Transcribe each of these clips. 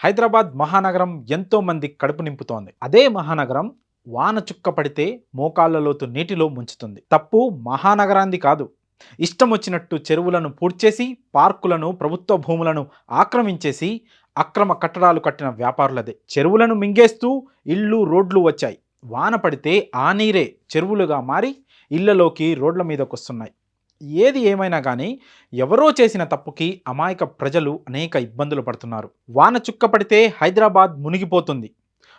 హైదరాబాద్ మహానగరం ఎంతో మంది కడుపు నింపుతోంది. అదే మహానగరం వాన చుక్క పడితే మోకాళ్ళ లోతు నీటిలో ముంచుతుంది. తప్పు మహానగరాంది కాదు. ఇష్టం వచ్చినట్టు చెరువులను పూడ్చేసి పార్కులను ప్రభుత్వ భూములను ఆక్రమించేసి అక్రమ కట్టడాలు కట్టిన వ్యాపారులదే. చెరువులను మింగేస్తూ ఇళ్ళు రోడ్లు వచ్చాయి. వాన పడితే ఆ నీరే చెరువులుగా మారి ఇళ్ళలోకి రోడ్ల మీదకు వస్తున్నాయి ఏది ఏమైనా కానీ ఎవరో చేసిన తప్పుకి అమాయక ప్రజలు అనేక ఇబ్బందులు పడుతున్నారు. వాన చుక్క పడితే హైదరాబాద్ మునిగిపోతుంది.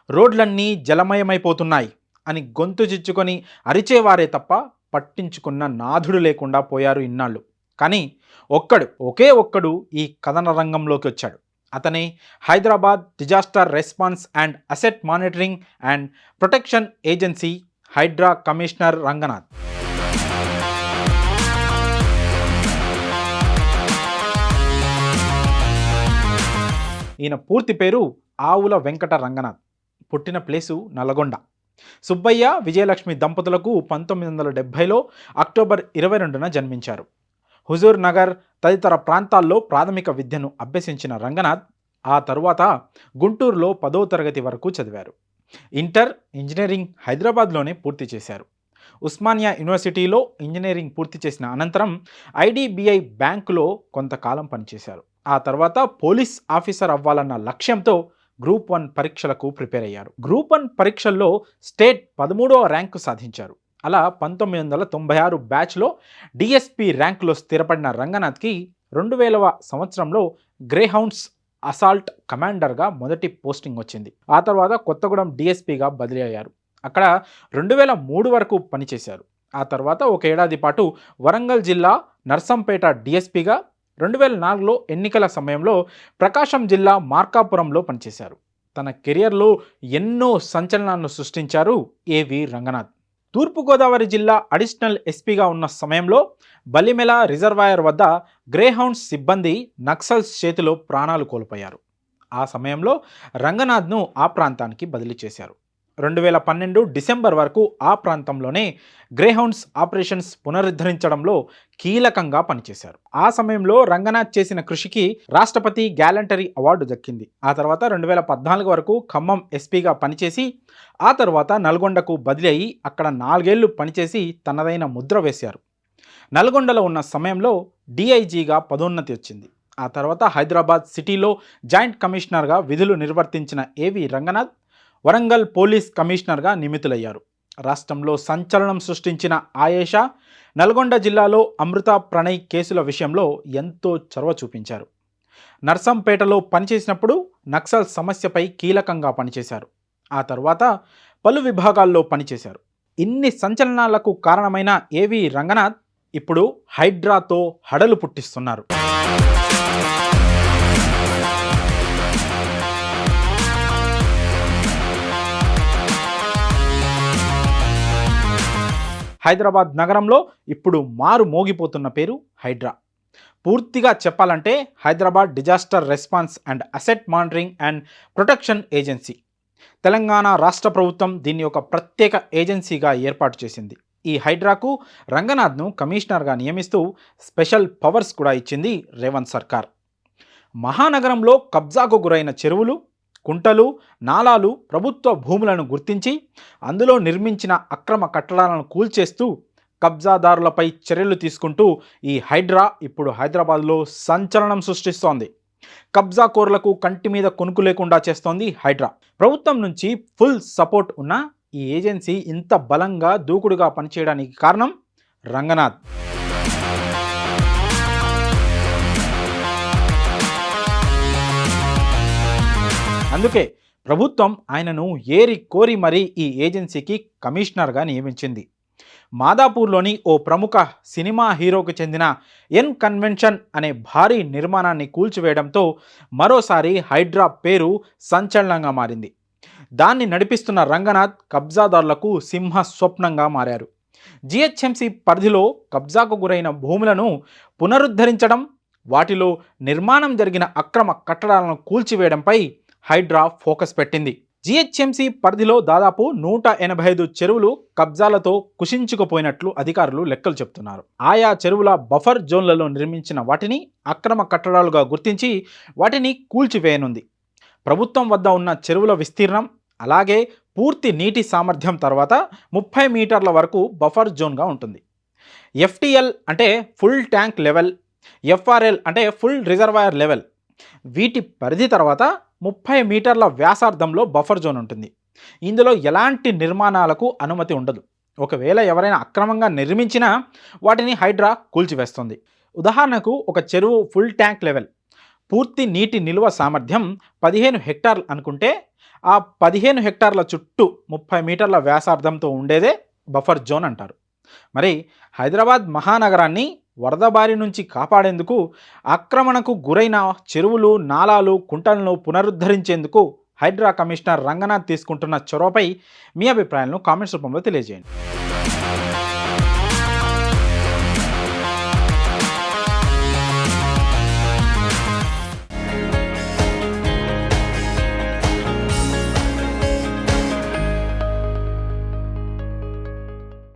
రోడ్లన్నీ జలమయమైపోతున్నాయి అని గొంతు చిచ్చుకొని అరిచేవారే తప్ప పట్టించుకున్న నాథుడు లేకుండా పోయారు ఇన్నాళ్ళు. కానీ ఒక్కడు ఒకే ఒక్కడు ఈ కథన రంగంలోకి వచ్చాడు. అతనే Hyderabad disaster response and asset monitoring and protection agency HYDRAA commissioner Ranganath. ఈయన పూర్తి పేరు ఆవుల వెంకట రంగనాథ్. పుట్టిన ప్లేసు నల్గొండ. సుబ్బయ్య విజయలక్ష్మి దంపతులకు పంతొమ్మిది వందల డెబ్భైలో అక్టోబర్ ఇరవై రెండున జన్మించారు. హుజూర్ నగర్ తదితర ప్రాంతాల్లో ప్రాథమిక విద్యను అభ్యసించిన రంగనాథ్ ఆ తరువాత గుంటూరులో పదో తరగతి వరకు చదివారు. ఇంటర్ ఇంజనీరింగ్ హైదరాబాద్లోనే పూర్తి చేశారు. ఉస్మానియా యూనివర్సిటీలో ఇంజనీరింగ్ పూర్తి చేసిన అనంతరం ఐడిబిఐ బ్యాంకులో కొంతకాలం పనిచేశారు. ఆ తర్వాత పోలీస్ ఆఫీసర్ అవ్వాలన్న లక్ష్యంతో గ్రూప్ వన్ పరీక్షలకు ప్రిపేర్ అయ్యారు. గ్రూప్ వన్ పరీక్షల్లో స్టేట్ పదమూడవ ర్యాంకు సాధించారు. అలా పంతొమ్మిది వందల తొంభై ఆరు బ్యాచ్లో డిఎస్పి ర్యాంకులో స్థిరపడిన రంగనాథ్కి రెండు వేలవ సంవత్సరంలో గ్రేహౌండ్స్ అసాల్ట్ కమాండర్గా మొదటి పోస్టింగ్ వచ్చింది. ఆ తర్వాత కొత్తగూడెం డిఎస్పీగా బదిలీ అయ్యారు. అక్కడ రెండు వేల మూడు వరకు పనిచేశారు. ఆ తర్వాత ఒక ఏడాది పాటు వరంగల్ జిల్లా నర్సంపేట డిఎస్పీగా రెండు వేల నాలుగులో ఎన్నికల సమయంలో ప్రకాశం జిల్లా మార్కాపురంలో పనిచేశారు. తన కెరియర్లో ఎన్నో సంచలనాలను సృష్టించారు ఏవి రంగనాథ్. తూర్పుగోదావరి జిల్లా అడిషనల్ ఎస్పీగా ఉన్న సమయంలో బలిమెల రిజర్వాయర్ వద్ద గ్రేహౌండ్స్ సిబ్బంది నక్సల్స్ చేతిలో ప్రాణాలు కోల్పోయారు. ఆ సమయంలో రంగనాథ్ను ఆ ప్రాంతానికి బదిలీ చేశారు. రెండు వేల పన్నెండు డిసెంబర్ వరకు ఆ ప్రాంతంలోనే గ్రేహౌండ్స్ ఆపరేషన్స్ పునరుద్ధరించడంలో కీలకంగా పనిచేశారు. ఆ సమయంలో రంగనాథ్ చేసిన కృషికి రాష్ట్రపతి గ్యాలంటరీ అవార్డు దక్కింది. ఆ తర్వాత రెండు వేల పద్నాలుగు వరకు ఖమ్మం ఎస్పీగా పనిచేసి ఆ తర్వాత నల్గొండకు బదిలీ అయి అక్కడ నాలుగేళ్ళు పనిచేసి తనదైన ముద్ర వేశారు. నల్గొండలో ఉన్న సమయంలో డిఐజీగా పదోన్నతి వచ్చింది. ఆ తర్వాత హైదరాబాద్ సిటీలో జాయింట్ కమిషనర్గా విధులు నిర్వర్తించిన ఏవి రంగనాథ్? వరంగల్ పోలీస్ కమిషనర్గా నియమితులయ్యారు. రాష్ట్రంలో సంచలనం సృష్టించిన ఆయేషా నల్గొండ జిల్లాలో అమృత ప్రణయ్ కేసుల విషయంలో ఎంతో చొరవ చూపించారు. నర్సంపేటలో పనిచేసినప్పుడు నక్సల్ సమస్యపై కీలకంగా పనిచేశారు. ఆ తర్వాత పలు విభాగాల్లో పనిచేశారు. ఇన్ని సంచలనాలకు కారణమైన ఏవి రంగనాథ్ ఇప్పుడు హైడ్రాతో హడలు పుట్టిస్తున్నారు. హైదరాబాద్ నగరంలో ఇప్పుడు మారు మోగిపోతున్న పేరు హైడ్రా. పూర్తిగా చెప్పాలంటే Hyderabad disaster response and asset monitoring and protection agency. Telangana రాష్ట్ర ప్రభుత్వం దీన్ని ఒక ప్రత్యేక ఏజెన్సీగా ఏర్పాటు చేసింది. ఈ హైడ్రాకు రంగనాథ్ను కమిషనర్గా నియమిస్తూ స్పెషల్ పవర్స్ కూడా ఇచ్చింది రేవంత్ సర్కార్. మహానగరంలో కబ్జాకు గురైన చెరువులు కుంటలు నాలాలు ప్రభుత్వ భూములను గుర్తించి అందులో నిర్మించిన అక్రమ కట్టడాలను కూల్చేస్తూ కబ్జాదారులపై చర్యలు తీసుకుంటూ ఈ హైడ్రా ఇప్పుడు హైదరాబాద్లో సంచలనం సృష్టిస్తోంది. కబ్జాకోర్లకు కంటి మీద కొనుకు లేకుండా చేస్తోంది హైడ్రా. ప్రభుత్వం నుంచి ఫుల్ సపోర్ట్ ఉన్న ఈ ఏజెన్సీ ఇంత బలంగా దూకుడుగా పనిచేయడానికి కారణం రంగనాథ్. అందుకే ప్రభుత్వం ఆయనను ఏరి కోరి మరీ ఈ ఏజెన్సీకి కమిషనర్గా నియమించింది. మాదాపూర్లోని ఓ ప్రముఖ సినిమా హీరోకు చెందిన ఎన్ కన్వెన్షన్ అనే భారీ నిర్మాణాన్ని కూల్చివేయడంతో మరోసారి హైడ్రా పేరు సంచలనంగా మారింది. దాన్ని నడిపిస్తున్న రంగనాథ్ కబ్జాదారులకు సింహ స్వప్నంగా మారారు. జిహెచ్ఎంసి పరిధిలో కబ్జాకు గురైన భూములను పునరుద్ధరించడం వాటిలో నిర్మాణం జరిగిన అక్రమ కట్టడాలను కూల్చివేయడంపై హైడ్రా ఫోకస్ పెట్టింది. జిహెచ్ఎంసీ పరిధిలో దాదాపు నూట ఎనభై ఐదు చెరువులు కబ్జాలతో కుషించుకుపోయినట్లు అధికారులు లెక్కలు చెబుతున్నారు. ఆయా చెరువుల బఫర్ జోన్లలో నిర్మించిన వాటిని అక్రమ కట్టడాలుగా గుర్తించి వాటిని కూల్చివేయనుంది. ప్రభుత్వం వద్ద ఉన్న చెరువుల విస్తీర్ణం అలాగే పూర్తి నీటి సామర్థ్యం తర్వాత ముప్పై మీటర్ల వరకు బఫర్ జోన్గా ఉంటుంది. ఎఫ్టిఎల్ అంటే ఫుల్ ట్యాంక్ లెవెల్ ఎఫ్ఆర్ఎల్ అంటే ఫుల్ రిజర్వాయర్ లెవెల్. వీటి పరిధి తర్వాత ముప్పై మీటర్ల వ్యాసార్థంలో బఫర్ జోన్ ఉంటుంది. ఇందులో ఎలాంటి నిర్మాణాలకు అనుమతి ఉండదు. ఒకవేళ ఎవరైనా అక్రమంగా నిర్మించినా వాటిని హైడ్రా కూల్చివేస్తుంది. ఉదాహరణకు ఒక చెరువు ఫుల్ ట్యాంక్ లెవెల్. పూర్తి నీటి నిల్వ సామర్థ్యం పదిహేను హెక్టార్లు అనుకుంటే ఆ పదిహేను హెక్టార్ల చుట్టూ ముప్పై మీటర్ల వ్యాసార్థంతో ఉండేదే బఫర్ జోన్ అంటారు. మరి హైదరాబాద్ మహానగరాన్ని వరద బారి నుంచి కాపాడేందుకు ఆక్రమణకు గురైన చెరువులు నాలాలు కుంటలను పునరుద్ధరించేందుకు హైడ్రా కమిషనర్ రంగనాథ్ తీసుకుంటున్న చొరవపై మీ అభిప్రాయాలను కామెంట్స్ రూపంలో తెలియజేయండి.